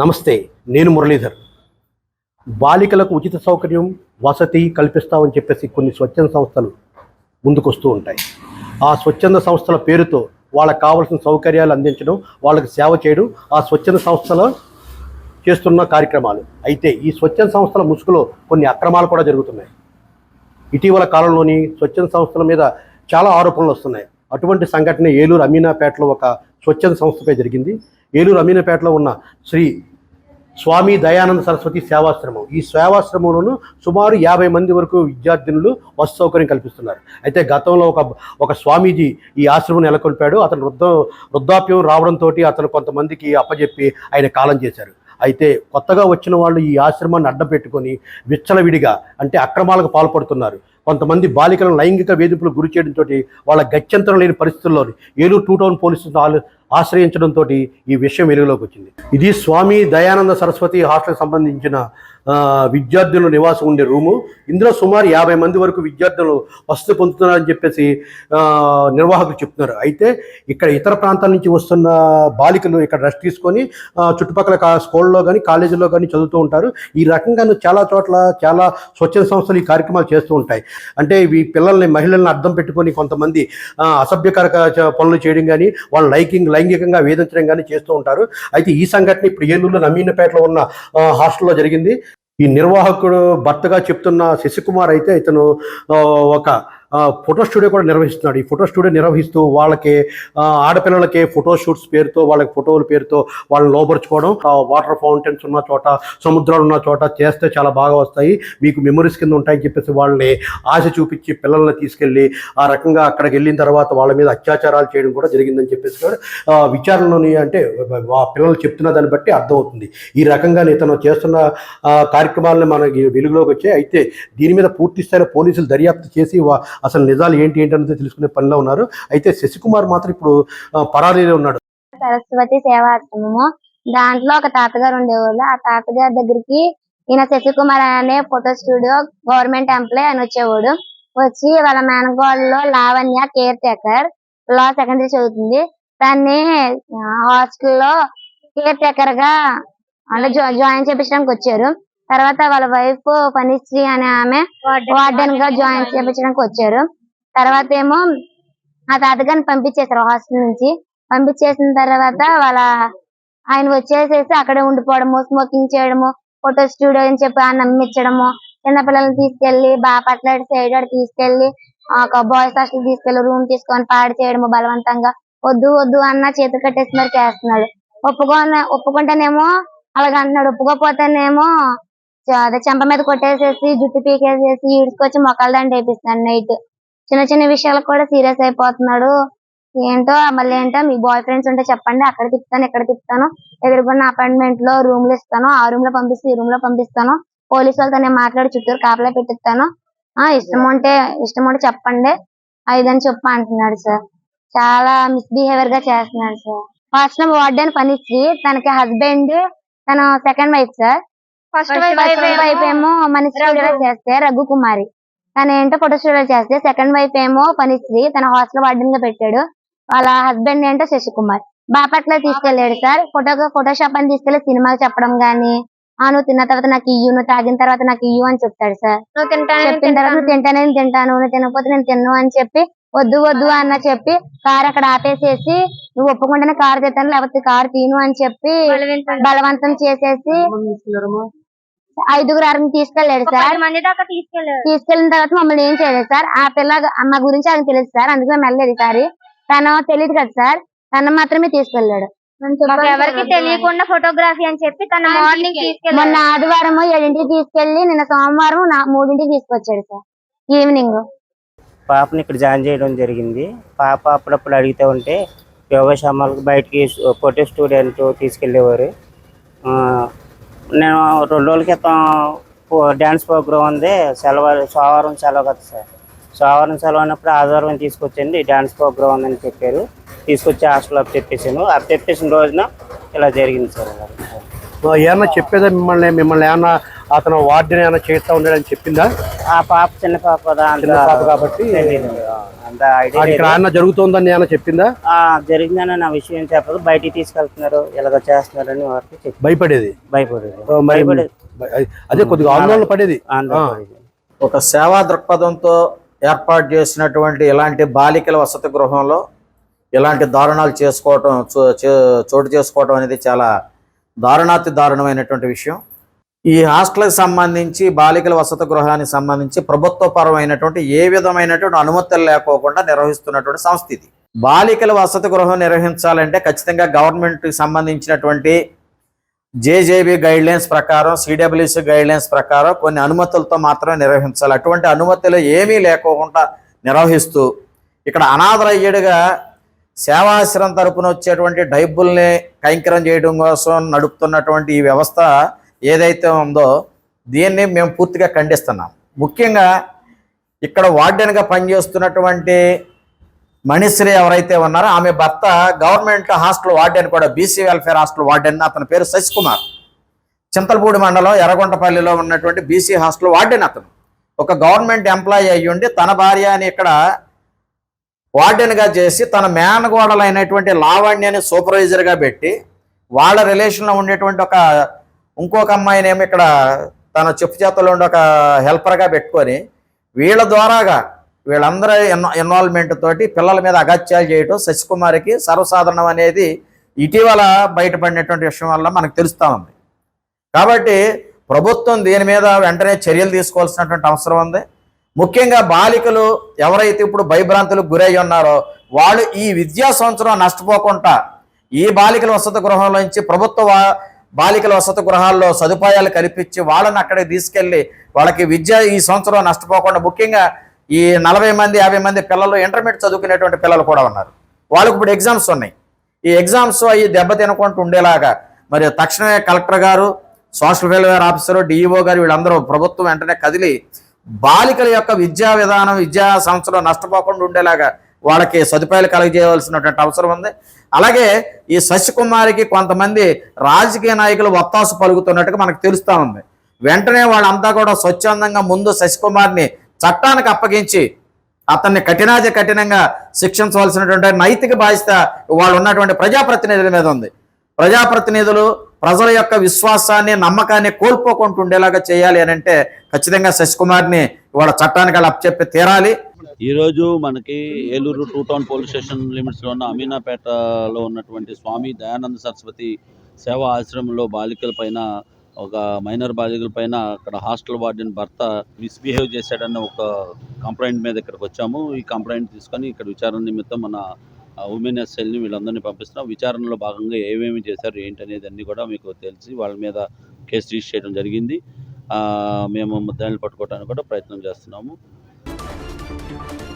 నమస్తే నేను మురళీధర్. బాలికలకు ఉచిత సౌకర్యం వసతి కల్పిస్తామని చెప్పేసి కొన్ని స్వచ్ఛంద సంస్థలు ముందుకొస్తూ ఉంటాయి. ఆ స్వచ్ఛంద సంస్థల పేరుతో వాళ్ళకి కావాల్సిన సౌకర్యాలు అందించడం వాళ్ళకి సేవ చేయడం ఆ స్వచ్ఛంద సంస్థల చేస్తున్న కార్యక్రమాలు. అయితే ఈ స్వచ్ఛంద సంస్థల ముసుగులో కొన్ని అక్రమాలు కూడా జరుగుతున్నాయి. ఇటీవల కాలంలోని స్వచ్ఛంద సంస్థల మీద చాలా ఆరోపణలు వస్తున్నాయి. అటువంటి సంఘటన ఏలూరు అమీనాపేటలో ఒక స్వచ్ఛంద సంస్థపై జరిగింది. ఏలూరు అమీనాపేటలో ఉన్న శ్రీ స్వామి దయానంద సరస్వతి సేవాశ్రమం. ఈ సేవాశ్రమంలోనూ సుమారు యాభై మంది వరకు విద్యార్థినులు వసతి సౌకర్యం కల్పిస్తున్నారు. అయితే గతంలో ఒక ఒక స్వామీజీ ఈ ఆశ్రమం నెలకొల్పాడు. అతను వృద్ధ వృద్ధాప్యం రావడంతో అతను కొంతమందికి అప్పజెప్పి ఆయన కాలం చేశారు. అయితే కొత్తగా వచ్చిన వాళ్ళు ఈ ఆశ్రమాన్ని అడ్డం పెట్టుకొని విచ్చలవిడిగా అంటే అక్రమాలకు పాల్పడుతున్నారు. కొంతమంది బాలికలను లైంగిక వేధింపులు గురి చేయడంతో వాళ్ళ గత్యంతరం లేని పరిస్థితుల్లో ఏలూరు టూ టౌన్ పోలీసులు ఆశ్రయించడంతో ఈ విషయం వెలుగులోకి వచ్చింది. ఇది స్వామి దయానంద సరస్వతి హాస్టల్కి సంబంధించిన విద్యార్థుల నివాసం ఉండే రూము. ఇందులో సుమారు యాభై మంది వరకు విద్యార్థులు వసతి పొందుతున్నారని చెప్పేసి నిర్వాహకులు చెప్తున్నారు. అయితే ఇక్కడ ఇతర ప్రాంతాల నుంచి వస్తున్న బాలికలు ఇక్కడ రెస్ట్ తీసుకొని చుట్టుపక్కల స్కూల్లో కానీ కాలేజీలో కానీ చదువుతూ ఉంటారు. ఈ రకంగా చాలా చోట్ల చాలా స్వచ్ఛంద సంస్థలు ఈ కార్యక్రమాలు చేస్తూ ఉంటాయి. అంటే ఈ పిల్లల్ని మహిళల్ని అర్థం పెట్టుకొని కొంతమంది ఆ, అసభ్యకర పనులు చేయడం కానీ వాళ్ళ లైకింగ్ లైంగికంగా వేధించడం కానీ చేస్తూ ఉంటారు. అయితే ఈ సంఘటన ఇప్పుడు ఏలూరులో నమీనపేటలో ఉన్న హాస్టల్లో జరిగింది. ఈ నిర్వాహకుడు భర్తగా చెప్తున్న శశికుమార్ అయితే ఇతను ఒక ఫోటో స్టూడియో కూడా నిర్వహిస్తున్నాడు. ఈ ఫోటో స్టూడియో నిర్వహిస్తూ వాళ్ళకి ఆడపిల్లలకి ఫోటో షూట్స్ పేరుతో వాళ్ళకి ఫోటోల పేరుతో వాళ్ళని లోపరుచుకోవడం ఆ, వాటర్ ఫౌంటైన్స్ ఉన్న చోట సముద్రాలు ఉన్న చోట చేస్తే చాలా బాగా వస్తాయి. మీకు మెమరీస్ కింద ఉంటాయని చెప్పేసి వాళ్ళని ఆశ చూపించి పిల్లల్ని తీసుకెళ్ళి ఆ రకంగా అక్కడికి వెళ్ళిన తర్వాత వాళ్ళ మీద అత్యాచారాలు చేయడం కూడా జరిగిందని చెప్పేసి కూడా విచారణలోని అంటే ఆ పిల్లలు చెప్తున్న దాన్ని బట్టి అర్థమవుతుంది. ఈ రకంగా ఇతను చేస్తున్న కార్యక్రమాలను మనకి వెలుగులోకి వచ్చాయి. అయితే దీని మీద పూర్తి స్థాయిలో పోలీసులు దర్యాప్తు చేసి అసలు నిజాలు ఏంటి ఏంటి అనేది తెలుసుకునే పనిలో ఉన్నారు. అయితే శశికుమార్ మాత్రం ఇప్పుడు పరారీలో ఉన్నాడు. సరస్వతి సేవాశ్రమము. దాంట్లో ఒక తాతగారు ఉండేవాళ్ళు. ఆ తాతగారి దగ్గరికి ఈయన శశికుమార్ అనే ఫోటో స్టూడియో గవర్నమెంట్ ఎంప్లాయ్ అని వచ్చేవాడు. వచ్చి వాళ్ళ మేనగోళ్ళలో లావణ్య కేర్ టేకర్ లా సెకండరీ చదువుతుంది. దాన్ని హాస్టల్లో కేర్ టేకర్గా అంటే జాయిన్ చేపించడానికి వచ్చారు. తర్వాత వాళ్ళ వైఫ్ పనిశ్రీ అనే ఆమె వార్డెన్గా జాయిన్ చేపించడానికి వచ్చారు. తర్వాత ఏమో ఆ తాతగారిని పంపించేశారు హాస్టల్ నుంచి. పంపించేసిన తర్వాత వాళ్ళ ఆయన వచ్చేసేసి అక్కడే ఉండిపోవడము స్మోకింగ్ చేయడము ఫోటో స్టూడియో అని చెప్పి ఆ నమ్మించడము. చిన్నపిల్లల్ని తీసుకెళ్ళి బాపట్ల సైడ్ అటు తీసుకెళ్ళి ఒక బాయ్స్ హాస్టల్ తీసుకెళ్ళి రూమ్ తీసుకొని పాడు చేయడము బలవంతంగా. వద్దు వద్దు అన్న చేతి కట్టేసి మరి చేస్తున్నాడు. ఒప్పుకోన ఒప్పుకుంటేనేమో అలాగ అంటున్నాడు. ఒప్పుకోపోతేనేమో అదే చెంప మీద కొట్టేసేసి జుట్టు పీకేసేసి ఈడ్చుకొచ్చి మొక్కలు దండ వేపిస్తున్నాడు నైట్ చిన్న చిన్న విషయాలకు కూడా సీరియస్ అయిపోతున్నాడు. ఏంటో మళ్ళీ ఏంటో మీ బాయ్ ఫ్రెండ్స్ ఉంటే చెప్పండి. అక్కడ తిప్పుతాను ఇక్కడ తిప్పుతాను. ఎదురుకున్న అపార్ట్మెంట్లో రూమ్లు ఇస్తాను. ఆ రూమ్లో పంపిస్తే ఈ రూమ్లో పంపిస్తాను. పోలీసు వాళ్ళతో నేను మాట్లాడి చుట్టూరు కాపలా పెట్టిస్తాను. ఆ ఇష్టం ఉంటే ఇష్టం ఉంటే చెప్పండి. ఐదని చెప్పు అంటున్నాడు సార్ చాలా మిస్బిహేవియర్గా చేస్తున్నాడు సార్ ఫస్ట్ వార్డెన్ పనిచ్చి తనకి హస్బెండ్ తన second wife sir first wife ఏమో మనిషి చేస్తే రఘు కుమారి. తను ఏంటో ఫోటో స్టూడియో చేస్తే సెకండ్ వైఫ్ ఏమో పనిశ్రీ. తన హాస్టల్ వార్డెన్గా పెట్టాడు. వాళ్ళ హస్బెండ్ ఏంటో శశికుమార్. బాపట్ల తీసుకెళ్ళాడు సార్. ఫోటో ఫోటోషాప్ అని తీసుకెళ్ళి సినిమాకి చెప్పడం గానీ ఆ నువ్వు తిన్న తర్వాత నాకు ఇయ్యు నువ్వు తాగిన తర్వాత నాకు ఇయ్యు అని చెప్తాడు సార్. చెప్పిన తర్వాత నువ్వు తింటానే నేను తింటాను. నువ్వు తినకపోతే నేను తిన్ను అని చెప్పి వద్దు వద్దు అన్న చెప్పి కార్ అక్కడ ఆపేసేసి నువ్వు ఒప్పుకుంటేనే కారు తెస్తాను లేకపోతే కారు తీను అని చెప్పి బలవంతం చేసేసి ఐదుగురు ఆరుగురు తీసుకెళ్ళాడు సార్. మంది దాకా తీసుకెళ్ళారు తీసుకెళ్ళిన తర్వాత మమ్మల్ని ఏం చేయలేదు సార్. ఆ పిల్ల మా గురించి ఆయనకు తెలియదు సార్. అందుకే మేము వెళ్ళలేదు ఈసారి. తను తెలియదు కదా సార్. తను మాత్రమే తీసుకెళ్ళాడు. మాకు ఎవరికి తెలియకుండా ఫోటోగ్రఫీ అని చెప్పి తన మార్నింగ్ మొన్న ఆదివారం ఏడింటికి తీసుకెళ్ళి నిన్న సోమవారం నా మూడింటికి తీసుకొచ్చాడు సార్. ఈవినింగ్. పాపని ఇక్కడ జాయిన్ చేయడం జరిగింది. పాప అప్పుడప్పుడు అడిగితే ఉంటే యోగశామాలకు బయటికి ఫోటో స్టూడెంట్ తీసుకెళ్ళేవారు. ఆ, నేను రెండు రోజుల క్రితం డ్యాన్స్ ప్రోగ్రామ్ ఉంది. సెలవు సోమవారం సెలవు కదా సార్. సోమవారం సెలవు అన్నప్పుడు ఆదివారం తీసుకొచ్చండి డ్యాన్స్ ప్రోగ్రామ్ ఉందని చెప్పారు. తీసుకొచ్చి హాస్టల్లో చెప్పేసాను అప్ చెప్పేసిన రోజున ఇలా జరిగింది సార్ ఏమన్నా చెప్పేదా మిమ్మల్ని? మిమ్మల్ని ఏమన్నా అతను వార్డెన్ ఏమైనా చేస్తా ఉన్నాడని చెప్పిందా? ఆ పాప చిన్న పాప చిన్న పాప కాబట్టి. అంత ఐడియా ఇక్కడ జరుగుతోందని ఏమైనా చెప్పిందా? ఆ, జరిగిందని నా విషయం చెప్పదు. బయటికి తీసుకెళ్తున్నారు. ఇలాగ చేస్తున్నారని వారికి చెప్పి భయపడేది? భయపడేది. ఆ, మరి- భయపడేది. అదే కొద్దిగా ఆందోళన పడేది. ఆందోళన ఒక సేవా దృక్పథంతో ఏర్పాటు చేసినటువంటి ఇలాంటి బాలికల వసతి గృహంలో ఇలాంటి దారుణాలు చేసుకోవటం చో- చే- చోటు చేసుకోవటం అనేది చాలా దారుణాతి దారుణమైనటువంటి విషయం. ఈ హాస్టల్కి సంబంధించి బాలికల వసతి గృహానికి సంబంధించి ప్రభుత్వపరమైనటువంటి ఏ విధమైనటువంటి అనుమతులు లేకోకుండా నిర్వహిస్తున్నటువంటి సంస్థ ఇది. బాలికల వసతి గృహం నిర్వహించాలంటే ఖచ్చితంగా గవర్నమెంట్కి సంబంధించినటువంటి జేజేబీ గైడ్ లైన్స్ ప్రకారం సిడబ్ల్యూసి గైడ్ లైన్స్ ప్రకారం కొన్ని అనుమతులతో మాత్రమే నిర్వహించాలి. అటువంటి అనుమతులు ఏమీ లేకోకుండా నిర్వహిస్తూ ఇక్కడ అనాథరయ్యడుగా సేవాశ్రమం తరపున వచ్చేటువంటి డైబుల్ని కైంకరం చేయడం కోసం నడుపుతున్నటువంటి ఈ వ్యవస్థ ఏదైతే ఉందో దీన్ని మేము పూర్తిగా ఖండిస్తున్నాం. ముఖ్యంగా ఇక్కడ వార్డెన్గా పనిచేస్తున్నటువంటి మణిశ్రీ ఎవరైతే ఉన్నారో ఆమె భర్త గవర్నమెంట్ హాస్టల్ వార్డెన్ కూడా బీసీ వెల్ఫేర్ హాస్టల్ వార్డెన్ అతని పేరు శశికుమార్ చింతలపూడి మండలం ఎర్రగొంటపల్లిలో ఉన్నటువంటి బీసీ హాస్టల్ వార్డెన్ అతను. ఒక గవర్నమెంట్ ఎంప్లాయీ అయ్యి ఉండి తన భార్యని ఇక్కడ వార్డెన్గా చేసి తన మేనగోడలైనటువంటి లావణ్యని సూపర్వైజర్గా పెట్టి వాళ్ళ రిలేషన్లో ఉండేటువంటి ఒక ఇంకొక అమ్మాయినేమో ఇక్కడ తన చెప్పు చేతలో ఉండి ఒక హెల్పర్గా పెట్టుకొని వీళ్ళ ద్వారాగా వీళ్ళందరూ ఇన్వాల్వ్మెంట్ తోటి పిల్లల మీద అగత్యాలు చేయటం శశికుమారికి సర్వసాధారణం అనేది ఇటీవల బయటపడినటువంటి విషయం వల్ల మనకు తెలుస్తూ ఉంది. కాబట్టి ప్రభుత్వం దీని మీద వెంటనే చర్యలు తీసుకోవాల్సినటువంటి అవసరం ఉంది. ముఖ్యంగా బాలికలు ఎవరైతే ఇప్పుడు భయభ్రాంతులకు గురై ఉన్నారో వాళ్ళు ఈ విద్యా సంవత్సరం నష్టపోకుండా ఈ బాలికల వసతి గృహంలోంచి ప్రభుత్వ బాలికల వసతి గృహాల్లో సదుపాయాలు కల్పించి వాళ్ళని అక్కడికి తీసుకెళ్ళి వాళ్ళకి విద్య ఈ సంవత్సరం నష్టపోకుండా ముఖ్యంగా ఈ నలభై మంది యాభై మంది పిల్లలు ఇంటర్మీడియట్ చదువుకునేటువంటి పిల్లలు కూడా ఉన్నారు. వాళ్ళకి ఇప్పుడు ఎగ్జామ్స్ ఉన్నాయి. ఈ ఎగ్జామ్స్ అవి దెబ్బతినకుండా ఉండేలాగా మరి తక్షణమే కలెక్టర్ గారు సోషల్ వెల్ఫేర్ ఆఫీసర్ డిఈఓ గారు వీళ్ళందరూ ప్రభుత్వం వెంటనే కదిలి బాలికల యొక్క విద్యా విధానం విద్యా సంస్థలో నష్టపోకుండా ఉండేలాగా వాళ్ళకి సదుపాయాలు కలిగజేయవలసినటువంటి అవసరం ఉంది. అలాగే ఈ శశికుమారికి కొంతమంది రాజకీయ నాయకులు ఒత్తాసు పలుకుతున్నట్టుగా మనకు తెలుస్తూ ఉంది. వెంటనే వాళ్ళంతా కూడా స్వచ్ఛందంగా ముందు శశికుమార్ని చట్టానికి అప్పగించి అతన్ని కఠినాజ కఠినంగా శిక్షించవలసినటువంటి నైతిక బాధ్యత వాళ్ళు ఉన్నటువంటి ప్రజాప్రతినిధుల మీద ఉంది. ప్రజాప్రతినిధులు ప్రజల యొక్క విశ్వాసాన్ని నమ్మకాన్ని కోల్పోకుండా ఉండేలాగా చేయాలి అని అంటే ఖచ్చితంగా శశికుమార్ని వాళ్ళ చట్టానికి అలా అప్పచెప్పి తీరాలి. ఈరోజు మనకి Eluru two town police station లిమిట్స్లో ఉన్న అమీనాపేటలో ఉన్నటువంటి స్వామి దయానంద సరస్వతి సేవా ఆశ్రమంలో బాలికల పైన ఒక మైనర్ బాలికల పైన అక్కడ హాస్టల్ వార్డెన్ భర్త మిస్బిహేవ్ చేశాడన్న ఒక కంప్లైంట్ మీద ఇక్కడికి వచ్చాము. ఈ కంప్లైంట్ తీసుకొని ఇక్కడ విచారణ నిమిత్తం మన ఉమెన్ ఎస్ఎల్ని వీళ్ళందరినీ పంపిస్తున్నాం. విచారణలో భాగంగా ఏమేమి చేశారు ఏంటి అనేది అన్ని కూడా మీకు తెలిసి వాళ్ళ మీద కేసు రిజిస్టర్ చేయడం జరిగింది. మేము ముద్దాయిలు పట్టుకోవడానికి కూడా ప్రయత్నం చేస్తున్నాము. you